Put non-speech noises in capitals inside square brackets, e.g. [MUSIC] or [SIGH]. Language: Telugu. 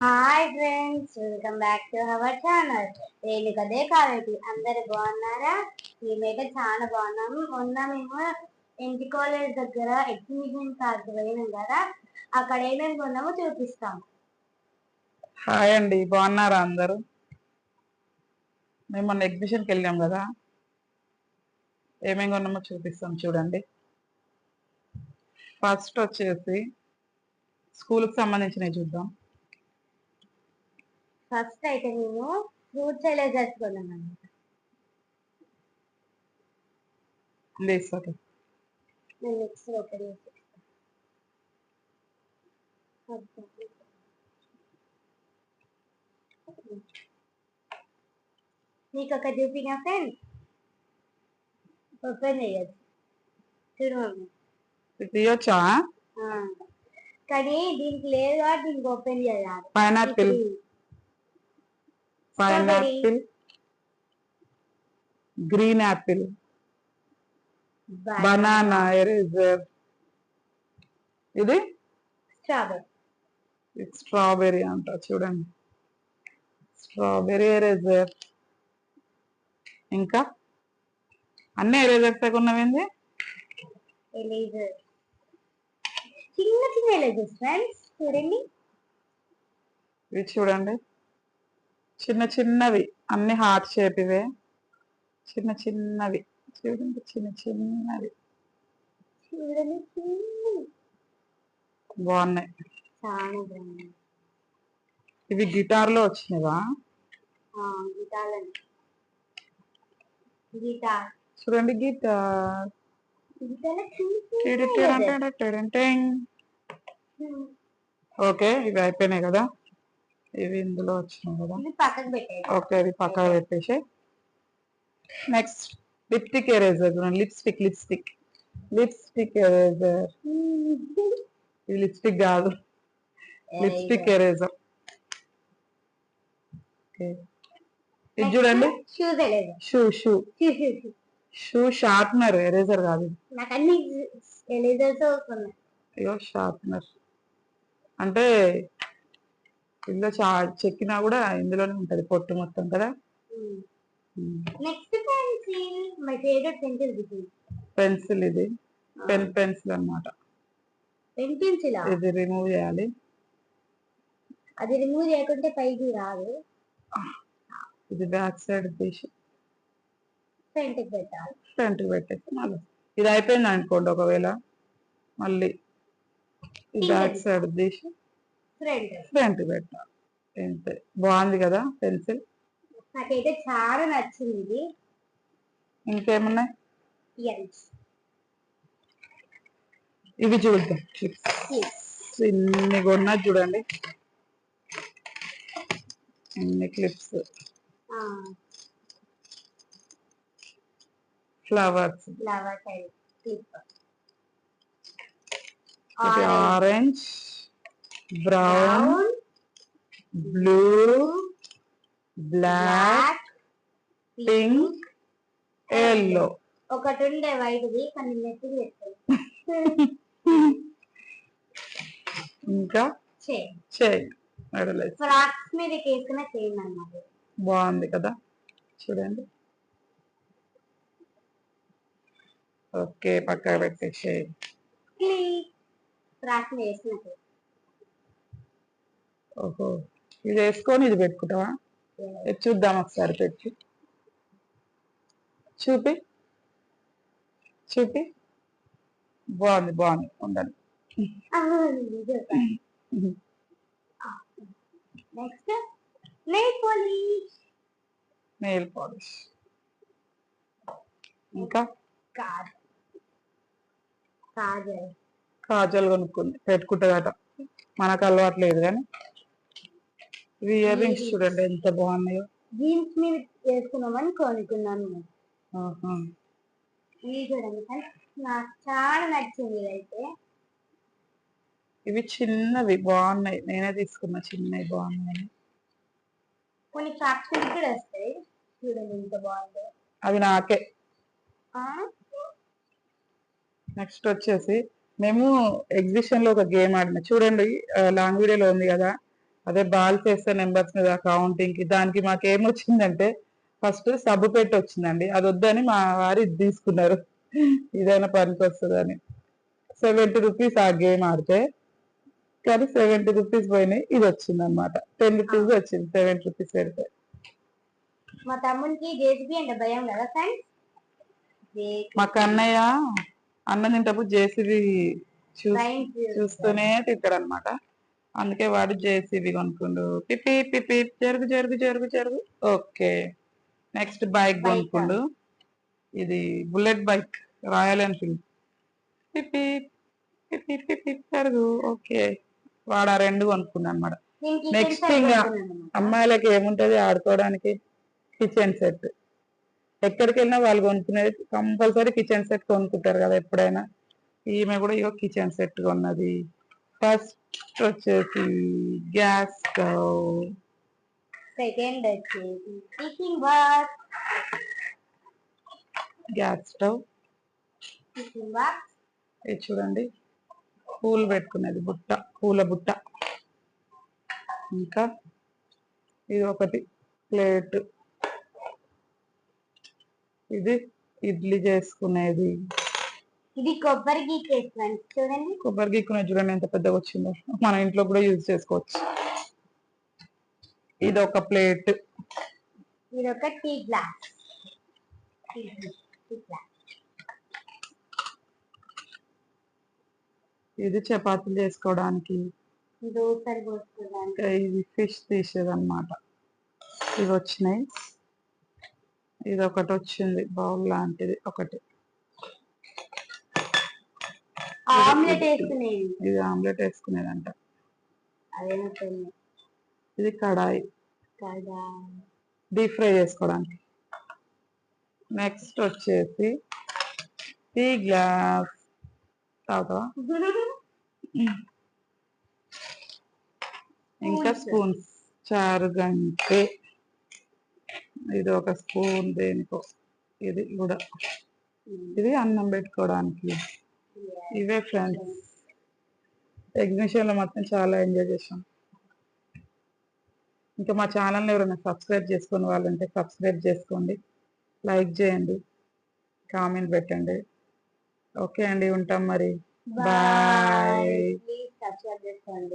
Hi friends welcome back to our channel నేను కదే కాబట్టి అందరు బాగున్నారా? మేమైతే చాలా బాగున్నాము మొన్న మేము ఎన్టీ కాలేజ్ దగ్గర ఎగ్జిబిషన్ కార్డు పోయినాం కదా అక్కడ ఏమేమి కొన్నామో చూపిస్తాం. హాయ్ అండి బాగున్నారా అందరూ? మేము మొన్న ఎగ్జిబిషన్కి వెళ్ళాం కదా ఏమేమి కొన్నామో చూపిస్తాం చూడండి. ఫస్ట్ వచ్చేసి స్కూల్కి సంబంధించినవి చూద్దాం. ఫస్ట్ అయితే మేము ఫ్రూట్స్ ఎలేజర్స్ కొన్నాం అన్నమాట. లేదు ఓకే నేను నెక్స్ట్ ఓపెన్ నీకు ఒక చూపిన ఫ్రెండ్. ఓపెన్ చేయొచ్చు చూడు తీయొచ్చా. కానీ దీనికి లేదు కాబట్టి దీనికి ఓపెన్ చేయాలి. Pineapple. Pineapple green apple banana eraser. ఇది? స్ట్రాబెరీ స్ట్రాబెరీ అంట చూడండి. Strawberry eraser. ఇంకా? అన్ని ఎరేజర్స్ ఉన్నవేంది చిన్న చిన్న ఎలేజర్స్ ఫ్రెండ్స్ చూడండి. ఇవి చూడండి. చిన్న చిన్నవి అన్ని హార్ట్ షేప్ ఇవే. చిన్న చిన్నవి. చూడండి చిన్న చిన్నవి. బాగున్నాయి. ఇవి గిటార్లో వచ్చినవా చూడండి గిటార్. ఓకే ఇవి అయిపోయినాయి కదా. ఇవి ఇందులో వచ్చినాయి కదా. పక్కకు ఓకే ఇవి పక్కన పెట్టేసి. Next lipstick eraser lipstick lipstick lipstick eraser ఇది లిప్స్టిక్ [LAUGHS] కాదు. లిప్స్టిక్ ఎరేజర్ ఇది చూడండి. Shoe shoe shoe sharpener eraser కాదు షార్ప్నర్ అంటే చా చెక్కినా కూడా ఇందులోనే ఉంటది పొట్టు మొత్తం కదా. Next pencil my favourite pencil ఇది. పెన్సిల్ ఇది. పెన్ పెన్సిల్ అన్నమాట. Pen pencil? ఇది రిమూవ్ చేయాలి. అది రిమూవ్ చేయకుంటే పైకి రాదు. ఇది బ్యాక్ సైడ్ తీసి ఫ్రంట్ పెట్టాలి. ఫ్రంట్ పెట్టేసి మళ్ళీ. ఇది అయిపోయింది అనుకోండి ఒకవేళ. మళ్ళీ. బ్యాక్ సైడ్ తీసి ఫ్రంట్ పెట్టాలి అంతే బాగుంది కదా పెన్సిల్? నాకైతే చాలా నచ్చింది ఇది. ఇంకేమున్నాయి? ఇవి చూద్దాం. క్లిప్స్ ఇన్ని కొన్నా చూడండి. ఇన్ని clips flowers orange brown blue black pink yellow ఒకటి ఉండే వైట్ది కానీ నెత్తి పెట్టారు ఇంకా? చైన్ ఫ్రాక్స్ మీద వేసుకున్న చైన్ అన్నమాట బాగుంది కదా. చూడండి. ఓకే పక్క పెట్టేసి ఫ్రాక్ మీద వేసిన చైన్ ఓహో. ఇది వేసుకొని ఇది పెట్టుకుంటావా? చూద్దాం ఒకసారి పెట్టి. చూపి. చూపి. బాగుంది బాగుంది. ఉండండి. నెయిల్ పాలిష్ ఇంకా? కాజల్ కొనుక్కుంది. పెట్టుకుంటుందట. మనకు అలవాటు లేదు కానీ. ఇవి ఇయర్ రింగ్స్ చూడండి ఎంత బాగున్నాయో. జీన్స్ మీద వేసుకున్నామని కొనుక్కున్నాను. ఇవి చూడండి నాకు చాలా నచ్చింది ఇదైతే. ఇవి చిన్నవి బాగున్నాయి. నేనే తీసుకున్నా చిన్నవి బాగున్నాయి. కొన్ని ఫ్రాక్స్ కూడా వస్తాయి. చూడండి ఎంత బాగుందో. అవి నాకే? నెక్స్ట్ వచ్చేసి మేము ఎగ్జిబిషన్లో ఒక గేమ్ ఆడిన. చూడండి లాంగ్ వీడియోలో ఉంది కదా. అదే బాల్ చేస్తే నెంబర్స్ మీద కౌంటింగ్కి దానికి మాకు ఏమొచ్చిందంటే ఫస్ట్ సబ్బు పెట్టి వచ్చిందండి. అది వద్దని మా వారు తీసుకున్నారు. ఇదైనా పనికి వస్తుందని సెవెంటీ రూపీస్ ఆ గేమ్ ఆడితే కానీ సెవెంటీ రూపీస్ పోయినాయి. ఇది వచ్చింది అనమాట టెన్ రూపీస్ వచ్చింది. సెవెంటీ రూపీస్ పెడితే. మా తమ్మునికి జేసీబీ అంటే భయం కదా ఫ్రెండ్స్? మా కన్నయ్య అన్నం తింటప్పుడు జేసీబీ చూస్తూనే తింటాడు అనమాట అందుకే వాడు జేసీబీ కొనుక్కుండు. పిపి పిపి జరుగు జరుగు జరుగు జరుగు. ఓకే. Next bike? కొనుక్కుండు. ఇది బుల్లెట్ బైక్ రాయల్ ఎన్ఫీల్డ్. పిపి పిపి పిపి జరుగు. ఓకే. వాడు ఆ రెండు కొనుక్కుండు అనమాట Next ఇంకా అమ్మాయిలకి ఏముంటది ఆడుకోవడానికి? Kitchen set. ఎక్కడికి వెళ్ళినా వాళ్ళు కొనుక్కునేది కంపల్సరీ కిచెన్ సెట్ కొనుక్కుంటారు కదా ఎప్పుడైనా. ఈమె కూడా ఇగో కిచెన్ సెట్ కొన్నది. ఫస్ట్ వచ్చేసి గ్యాస్ స్టవ్. సెకండ్ వచ్చేసి బాక్స్ గ్యాస్ స్టవ్. బాక్స్ ఇది చూడండి పూలు పెట్టుకునేది బుట్ట పూల బుట్ట. ఇంకా ఇది ఒకటి ప్లేట్. ఇది ఇడ్లీ చేసుకునేది. ఇది కొబ్బరి ఫ్రెండ్స్ చూడండి. కొబ్బరి గీక్కునేది చూడండి ఎంత పెద్దగా వచ్చిందో. మన ఇంట్లో కూడా యూజ్ చేసుకోవచ్చు. ఇది ఒక ప్లేట్. ఇది ఒక టీ గ్లాస్. ఇది చపాతీలు చేసుకోవడానికి. పోసుకోవడానికి. ఇది ఫిష్ తీసేది అనమాట ఇవి వచ్చినాయి. ఇది ఒకటి వచ్చింది బౌల్ లాంటిది ఒకటి. ఆమ్లెట్ వేసుకునేది. ఇది ఆమ్లెట్ అదేమో తెలియదు. ఇది కడాయి. డీప్ ఫ్రై చేసుకోవడానికి. నెక్స్ట్ వచ్చేసి టీ గ్లాస్ తాగుతావా? ఇంకా. స్పూన్స్. చారు గంటే ఇది ఒక స్పూన్ దేనికో. ఇది కూడా. ఇది అన్నం పెట్టుకోవడానికి. ఇవే ఫ్రెండ్స్ ఎగ్జిబిషన్లో మొత్తం చాలా ఎంజాయ్ చేసాం ఇంకా మా ఛానల్ని ఎవరైనా సబ్స్క్రైబ్ చేసుకుని వాళ్ళంటే సబ్స్క్రైబ్ చేసుకోండి. లైక్ చేయండి. కామెంట్ పెట్టండి. ఓకే అండి ఉంటాం మరి. బాయ్ సబ్స్క్రైబ్ చేసుకోండి.